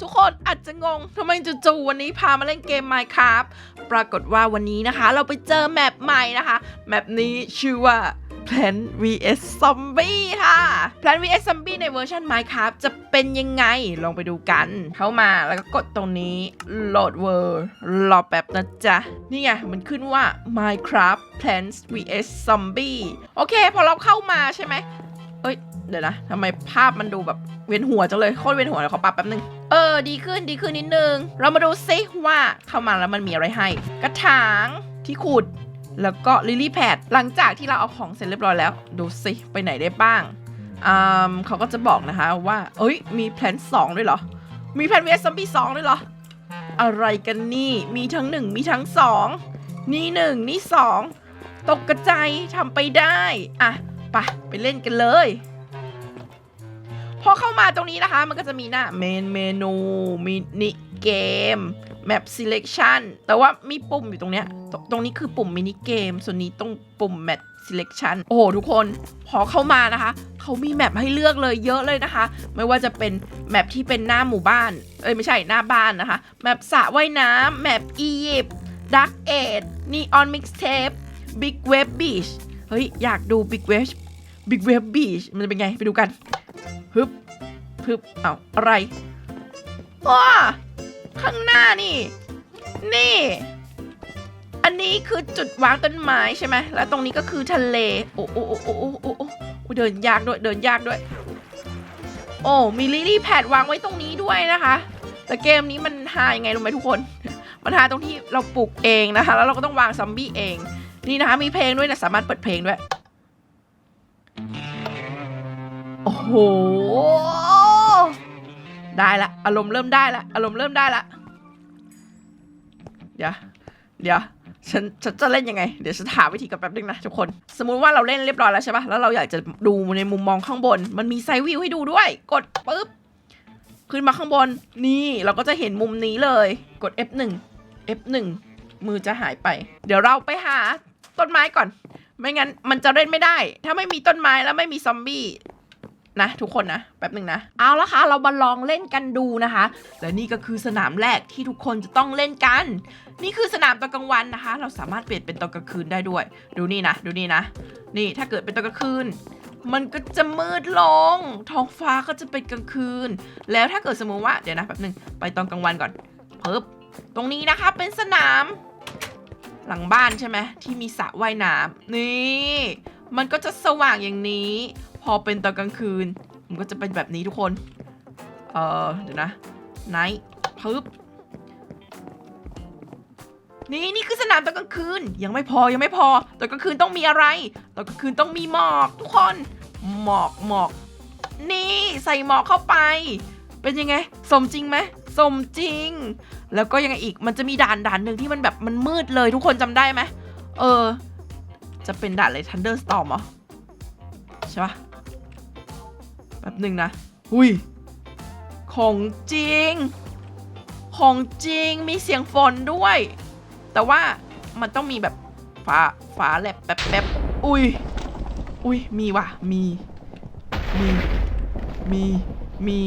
ทุกคนอาจจะงงทำไมจู่ๆวันนี้พามาเล่นเกม Minecraft ปรากฏว่าวันนี้นะคะ เราไปเจอแมปใหม่นะคะ แมปนี้ชื่อว่า Plant vs Zombie ค่ะ Plant vs Zombie ในเวอร์ชัน Minecraft จะเป็นยังไง ลองไปดูกัน เข้ามาแล้วก็กดตรงนี้โหลดเวอร์รอแป๊บนะจ๊ะ นี่ไง มันขึ้นว่า Minecraft Plants vs Zombie โอเค พอเราเข้ามาใช่ไหมเอ้ย เดี๋ยวนะทำไมภาพมันดูแบบเวียนหัวจังเลยโคตรเวียนหัวเลยขอปรับแป๊บนึง เออ ดีขึ้นดีขึ้นนิดนึง เรามาดูซิว่าเข้ามาแล้วมันมีอะไรให้ กระถางที่ขุดแล้วก็ลิลี่แพดหลังจากที่เราเอาของเสร็จเรียบร้อยแล้ว ดูซิไปไหนได้บ้างอืมเขาก็จะบอกนะคะว่า เอ้ย มีแพลนสองด้วยเหรอ มีแพลนเวสซัมบี้สองด้วยเหรอ อะไรกันนี่ มีทั้งหนึ่งมีทั้งสองนี่หนึ่งนี่สองตกกระจายทำไปได้ อะไปไปเล่นกันเลย พอเข้ามาตรงนี้นะคะ มันก็จะมีหน้าเมนเมนูมินิเกม Map Selection แต่ว่ามีปุ่มอยู่ตรงเนี้ยตรงตรงนี้คือปุ่มมินิเกม ส่วนนี้ตรงปุ่ม Map Selection โอ้โหทุกคนพอเข้ามานะคะ เขามีแมปให้เลือกเลยเยอะเลยนะคะ ไม่ว่าจะเป็นแมปที่เป็นหน้าหมู่บ้าน เอ้ยไม่ใช่หน้าบ้านนะคะ แมปสระว่ายน้ำแมปอียิปต์ดักเอดนีออนมิกซ์เทปบิ๊กเวฟบีชเฮ้ย อยากดูบิ๊กเวฟบิ๊กเวฟบีชมันจะเป็นไง ไปดูกัน ฮึบฮึบเอาอะไรว้าข้างหน้านี่ นี่ อันนี้คือจุดวางต้นไม้ใช่ไหมแล้วตรงนี้ก็คือทะเล โอ้โอ้โอ้โอ้โอ้โอ้โอ้เดินยากด้วย เดินยากด้วย โอ้ มีลิลี่แพดวางไว้ตรงนี้ด้วยนะคะ แต่เกมนี้มันหายังไงรู้ไหมทุกคน มันหาตรงที่เราปลูกเองนะคะ แล้วเราก็ต้องวางซอมบี้เอง นี่นะคะ มีเพลงด้วยนะ สามารถเปิดเพลงด้วย โอ้โห ได้ละ อารมณ์เริ่มได้ละ อารมณ์เริ่มได้ละ เดี๋ยว เดี๋ยว ฉัน ฉันจะเล่นยังไง เดี๋ยวฉันหาวิธีกันแป๊บนึงนะทุกคน สมมุติว่าเราเล่นเรียบร้อยแล้วใช่ปะแล้วเราอยากจะดูในมุมมองข้างบน มันมีไซด์วิวให้ดูด้วย กดปุ๊บ ขึ้นมาข้างบน นี่ เราก็จะเห็นมุมนี้เลย กด F1 F1 มือจะหายไป เดี๋ยวเราไปหาต้นไม้ก่อน ไม่งั้นมันจะเล่นไม่ได้ ถ้าไม่มีต้นไม้แล้วไม่มีซอมบี้ นะทุกคนนะแป๊บหนึ่งนะเอาละค่ะเรามาลองเล่นกันดูนะคะ และนี่ก็คือสนามแรกที่ทุกคนจะต้องเล่นกัน นี่คือสนามตอนกลางวันนะคะ เราสามารถเปลี่ยนเป็นตอนกลางคืนได้ด้วย ดูนี่นะ ดูนี่นะ นี่ถ้าเกิดเป็นตอนกลางคืนมันก็จะมืดลง ท้องฟ้าก็จะเป็นกลางคืน แล้วถ้าเกิดสมมติว่าเดี๋ยวนะแป๊บหนึ่งไปตอนกลางวันก่อนเพิบตรงนี้นะคะเป็นสนาม หลังบ้านใช่ไหมที่มีสระว่ายน้ำนี่ มันก็จะสว่างอย่างนี้ อเป็นตอนกลางคืน มันก็จะเป็นแบบนี้ทุกคน เออเดี๋ยวนะ ไนท์ปึ๊บ นี่นี่คือสนามตอนกลางคืน ยังไม่พอยังไม่พอ ตอนกลางคืนต้องมีอะไร ตอนกลางคืนต้องมีหมอกทุกคน หมอกหมอก นี่ใส่หมอกเข้าไป เป็นยังไง สมจริงไหม สมจริง แล้วก็ยังไงอีก มันจะมีด่านด่านหนึ่งที่มันแบบมันมืดเลยทุกคนจำได้ไหม เออ จะเป็นด่านอะไร Thunderstorm เหรอใช่ปะ แป๊บหนึ่งนะหุยของจริง ของจริงมีเสียงฝนด้วย แต่ว่ามันต้องมีแบบฟ้าฟ้าแลบแป๊บแป๊บอุ้ยอุ้ยมีว่ะมีมีมีมี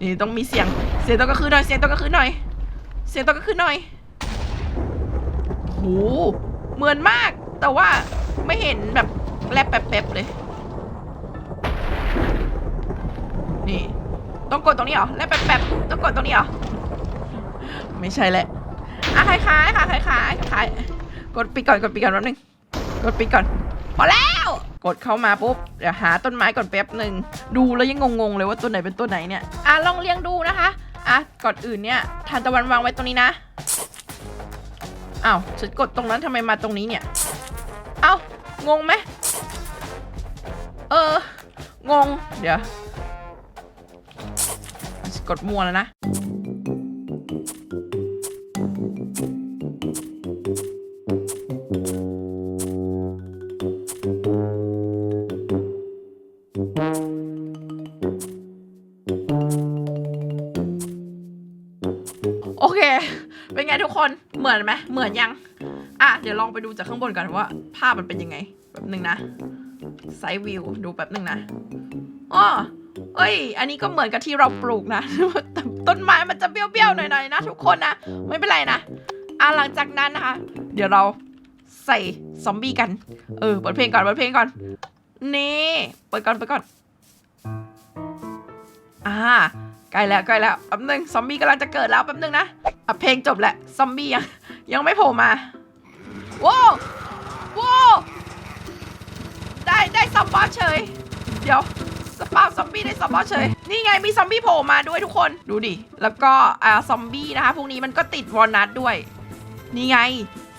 นี่ต้องมีเสียงเสียงตอนกลางคืนหน่อยเสียงตอนกลางคืนหน่อย เสียงตอนกลางคืนหน่อยโหเหมือนมากแต่ว่าไม่เห็นแบบแลบแป๊บๆเลย นี่ ต้องกดตรงนี้เหรอ แลบแป๊บๆต้องกดตรงนี้เหรอ ไม่ใช่แหละอะคล้ายๆค่ะคล้ายๆคล้ายๆกดปิดก่อนกดปิดก่อนแป๊บนึง กดปิดก่อน พอแล้ว กดเข้ามาปุ๊บ เดี๋ยวหาต้นไม้ก่อนแป๊บหนึ่ง ดูแล้วยังงงๆเลยว่าตัวไหนเป็นตัวไหนเนี่ย อะลองเรียงดูนะคะ อะก่อนอื่นเนี่ยทานตะวันวางไว้ตรงนี้นะ อ้าวฉันกดตรงนั้นทำไมมาตรงนี้เนี่ย เอ้างงไหมเออ งง เดี๋ยว กดมัวแล้วนะ โอเค เป็นไงทุกคน เหมือนไหม เหมือนยัง อะ เดี๋ยวลองไปดูจากข้างบนกันว่า ภาพมันเป็นยังไง แบบหนึ่งนะ ไซด์วิว ดูแบบหนึ่งนะอ้อ เอ้ย อันนี้ก็เหมือนกับที่เราปลูกนะแต่ต้นไม้มันจะเบี้ยวๆหน่อยๆนะทุกคนนะ ไม่เป็นไรนะอะหลังจากนั้นนะคะ เดี๋ยวเราใส่ซอมบี้กัน เออ เปิดเพลงก่อน เปิดเพลงก่อน นี่ เปิดก่อน เปิดก่อน อ่า ใกล้แล้วใกล้แล้ว แป๊บนึง ซอมบี้กำลังจะเกิดแล้วแป๊บนึงนะอะเพลงจบแล้ว ซอมบี้ยังยังไม่โผล่มาว้าวว้าวได้ได้ซอมบอสเฉย เดี๋ยว สปาซอมบี้ได้ซอมบอสเฉยนี่ไงมีซอมบี้โผล่มาด้วยทุกคนดูดิ แล้วก็อ่าซอมบี้นะคะพวกนี้มันก็ติดวอลนัทด้วย นี่ไง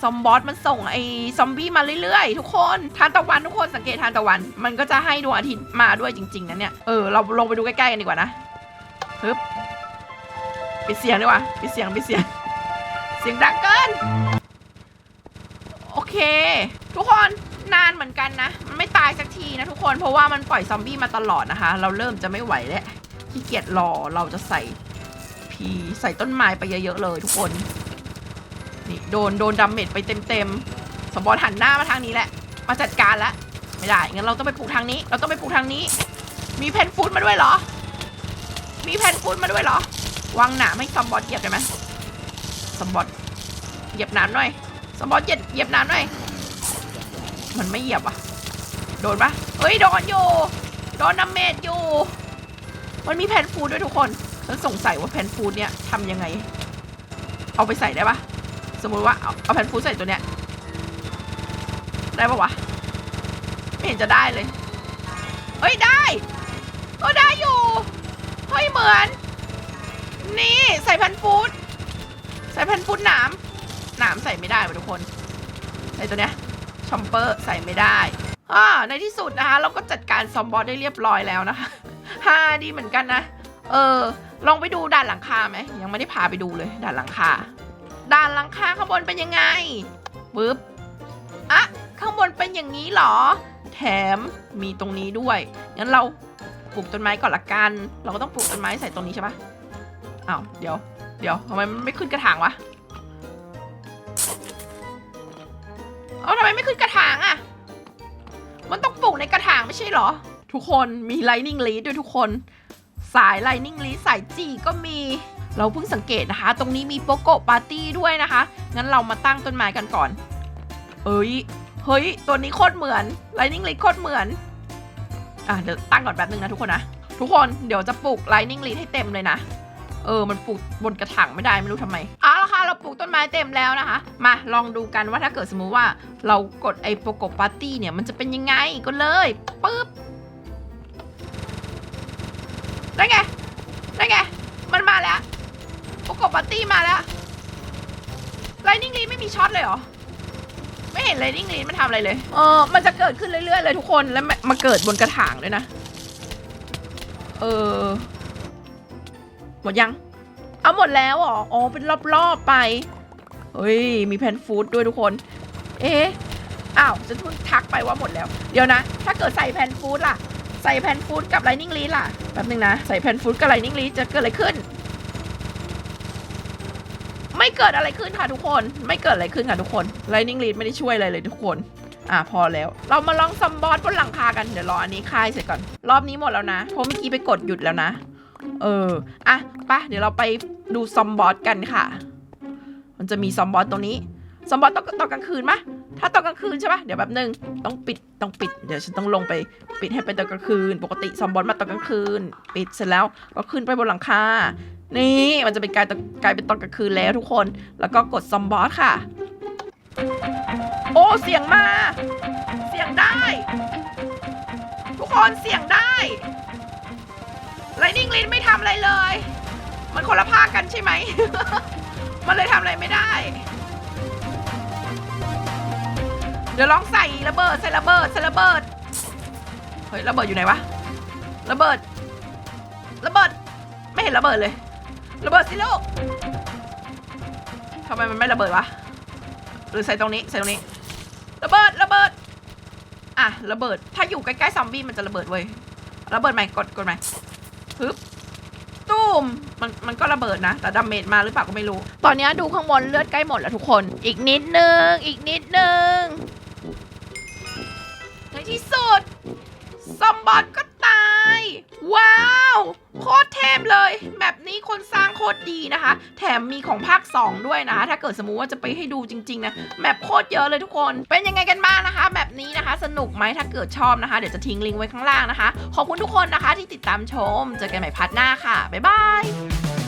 ซอมบอสมันส่งไอ้ซอมบี้มาเรื่อยๆ ทุกคนทานตะวันทุกคนสังเกตทานตะวัน มันก็จะให้ดวงอาทิตย์มาด้วยจริง ๆนะเนี่ยเออเราลงไปดูใกล้ๆกันดีกว่านะฮึบปิดเสียงดีกว่าปิดเสียงปิดเสียง เสียงดังเกิน โอเค ทุกคน นานเหมือนกันนะ มันไม่ตายสักทีนะทุกคน เพราะว่ามันปล่อยซอมบี้มาตลอดนะคะ เราเริ่มจะไม่ไหวแล้วขี้เกียจรอ เราจะใส่พีใส่ต้นไม้ไปเยอะๆเลยทุกคน นี่โดนโดนดาเมจไปเต็มๆ สมบอลหันหน้ามาทางนี้แหละ มาจัดการแล้วไม่ได้ งั้นเราต้องไปปลูกทางนี้ เราต้องไปปลูกทางนี้ มีแผ่นฟูดมาด้วยเหรอ มีแผ่นฟูดมาด้วยเหรอ วางหนาไมให้ซอมบอสเหยียบได้ไหมซอมบอสเหยียบน้ำหน่อยซอมบอสเหยียบเหยียบน้ำหน่อย มันไม่เหยียบอะ โดนปะเฮ้ย โดนอยู่โดนน้ำเมจอยู่ มันมีแผ่นฟูดด้วยทุกคนฉันสงสัยว่าแผ่นฟูดเนี่ยทำยังไง เอาไปใส่ได้ปะสมมุติว่าเอาเอาแผ่นฟูดใส่ตัวเนี้ย ได้ปะวะ ไม่เห็นจะได้เลย เฮ้ย ได้ก็ได้อยู่ เฮ้ย เหมือน นี่ใส่แผ่นฟูดใส่แผ่นฟูดหนามหนามใส่ไม่ได้ว่ะทุกคน ใส่ตัวเนี้ย ชอมเปอร์ใส่ไม่ได้อ่าในที่สุดนะคะ เราก็จัดการซอมบอสได้เรียบร้อยแล้วนะคะฮ่าดีเหมือนกันนะ เออ ลองไปดูด่านหลังคาไหม ยังไม่ได้พาไปดูเลยด่านหลังคา ด่านหลังคาข้างบนเป็นยังไงปึ๊บอะข้างบนเป็นอย่างนี้หรอ แถมมีตรงนี้ด้วย งั้นเราปลูกต้นไม้ก่อนละกัน เราก็ต้องปลูกต้นไม้ใส่ตรงนี้ใช่ปะอ้าว เดี๋ยว เดี๋ยวทำไมมันไม่ขึ้นกระถางวะ เอาทำไมไม่ขึ้นกระถางอะมันต้องปลูกในกระถางไม่ใช่เหรอ ทุกคนมี lightning lead ด้วยทุกคน สาย lightning lead สายจีก็มี เราเพิ่งสังเกตนะคะ ตรงนี้มีโปโกปาร์ตี้ด้วยนะคะ งั้นเรามาตั้งต้นไม้กันก่อน เอ้ย เฮ้ย ตัวนี้โคตรเหมือน lightning lead โคตรเหมือน อะเดี๋ยวตั้งก่อนแป๊บนึงนะทุกคนนะ ทุกคนเดี๋ยวจะปลูก lightning lead ให้เต็มเลยนะ เออ มันปลูกบนกระถางไม่ได้ไม่รู้ทำไมอะ ปลูกต้นไม้เต็มแล้วนะคะ มาลองดูกันว่าถ้าเกิดสมมุติว่าเรากดไอ้โปโกปาร์ตี้เนี่ยมันจะเป็นยังไงก็เลยปึ๊บได้ไงได้ไง มันมาแล้วโปโกปาร์ตี้มาแล้วไลนิ่งลีไม่มีช็อตเลยเหรอ ไม่เห็นไลนิ่งลีมันทำอะไรเลย เออมันจะเกิดขึ้นเรื่อยๆเลยทุกคนแล้วมามาเกิดบนกระถางด้วยนะ เออหมดยัง เอาหมดแล้วเหรอ อ๋อ เป็นรอบๆไป เฮ้ย มีแพนฟูดด้วยทุกคน เอ๊ะ อ้าวฉันเพิ่งทักไปว่าหมดแล้ว เดี๋ยวนะ ถ้าเกิดใส่แพนฟูดล่ะ ใส่แพนฟูดกับไลนิ่งลีล่ะ แป๊บนึงนะ ใส่แพนฟูดกับไลนิ่งลีจะเกิดอะไรขึ้น ไม่เกิดอะไรขึ้นค่ะทุกคน ไม่เกิดอะไรขึ้นค่ะทุกคนไลนิ่งลีไม่ได้ช่วยอะไรเลยทุกคนอะพอแล้ว เรามาลองซัมบอสบนหลังคากัน เดี๋ยวรออันนี้คายเสร็จก่อน รอบนี้หมดแล้วนะเพราะเมื่อกี้ไปกดหยุดแล้วนะ เอออะไปะเดี๋ยวเราไปดูซอมบอสกันค่ะ มันจะมีซอมบอสตรงนี้ ซอมบอสต้องตอนกลางคืนมะถ้าตอนกลางคืนใช่ปะเดี๋ยวแบบนึงต้องปิดต้องปิด เดี๋ยวฉันต้องลงไปปิดให้เป็นตอนกลางคืน ปกติซอมบอสมาตอนกลางคืน ปิดเสร็จแล้วก็ขึ้นไปบนหลังคา นี่มันจะเป็นกลายกลายเป็นตอนกลางคืนแล้วทุกคน แล้วก็กดซอมบอสค่ะ โอ้เสียงมา เสียงได้ ทุกคนเสียงได้ ลินไม่ทำอะไรเลย มันคนละภาคกันใช่ไหม มันเลยทำอะไรไม่ได้ เดี๋ยวลองใส่ระเบิดใส่ระเบิดใส่ระเบิด เฮ้ยระเบิดอยู่ไหนวะ ระเบิด ระเบิด ไม่เห็นระเบิดเลย ระเบิดสิลูกทำไมมันไม่ระเบิดวะ หรือใส่ตรงนี้ใส่ตรงนี้ ระเบิดระเบิด อะระเบิด ถ้าอยู่ใกล้ๆซอมบี้มันจะระเบิดเว้ย ระเบิดใหม่กดกดใหม่ ฮึบตุ้มมันมันก็ระเบิดนะ แต่ดาเมจมาหรือเปล่าก็ไม่รู้ ตอนนี้ดูข้างบนเลือดใกล้หมดแล้วทุกคน อีกนิดนึง อีกนิดนึ ตรดีนะคะ แถมมีของภาค 2 ด้วยนะคะถ้าเกิดสมมุติว่าจะไปให้ดูจริงๆนะแมปโคตรเยอะเลยทุกคน เป็นยังไงกันบ้างนะคะแบบนี้นะคะ สนุกไหมถ้าเกิดชอบนะคะ เดี๋ยวจะทิ้งลิงก์ไว้ข้างล่างนะคะ ขอบคุณทุกคนนะคะที่ติดตามชม เจอกันใหม่พาร์ทหน้าค่ะบ๊ายบาย